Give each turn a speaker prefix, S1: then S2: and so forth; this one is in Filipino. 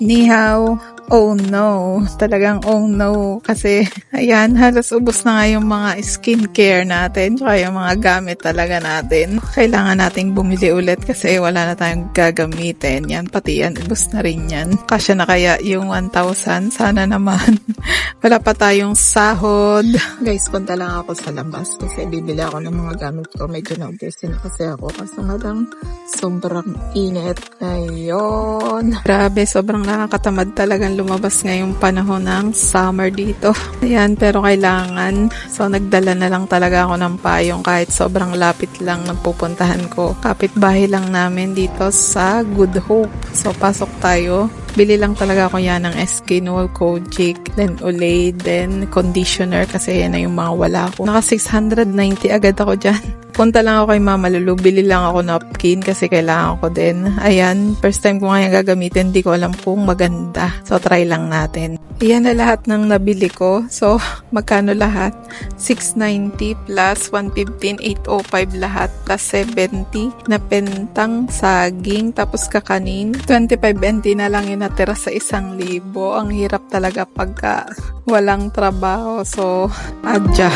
S1: Ni hao. Oh no. Talagang oh no. Kasi, ayan, halos ubos na nga yung mga skincare natin. Tsaka yung mga gamit talaga natin. Kailangan nating bumili ulit kasi wala na tayong gagamitin. Yan, pati yan, ubos na rin yan. Kasya na kaya yung 1,000. Sana naman. wala pa tayong sahod. Guys, punta lang ako sa labas kasi bibili ako ng mga gamit ko. Medyo na-ubos na kasi ako. Kasi nga lang, sobrang init ngayon. Grabe, sobrang nakakatamad talagang lumabas ngayong panahon ng summer dito. Ayan, pero kailangan. So, nagdala na lang talaga ako ng payong kahit sobrang lapit lang ng pupuntahan ko. Kapitbahay lang namin dito sa Good Hope. So, pasok tayo. Bili lang talaga ako yan ng SK Noel Kojic, then Olay, then conditioner kasi yan na yung mga wala ko. Naka 690 agad ako dyan. Punta lang ako kay Mama Lulu, bili lang ako napkin kasi kailangan ko din. Ayan, first time ko ngayon gagamitin, di ko alam kung maganda. So, try lang natin. Ayan na lahat ng nabili ko. So, magkano lahat? 690 plus 115, 805 lahat plus 70 na pentang saging tapos kakanin. 25 NT na lang yung natira sa isang libo. Ang hirap talaga pagka walang trabaho. So, adya.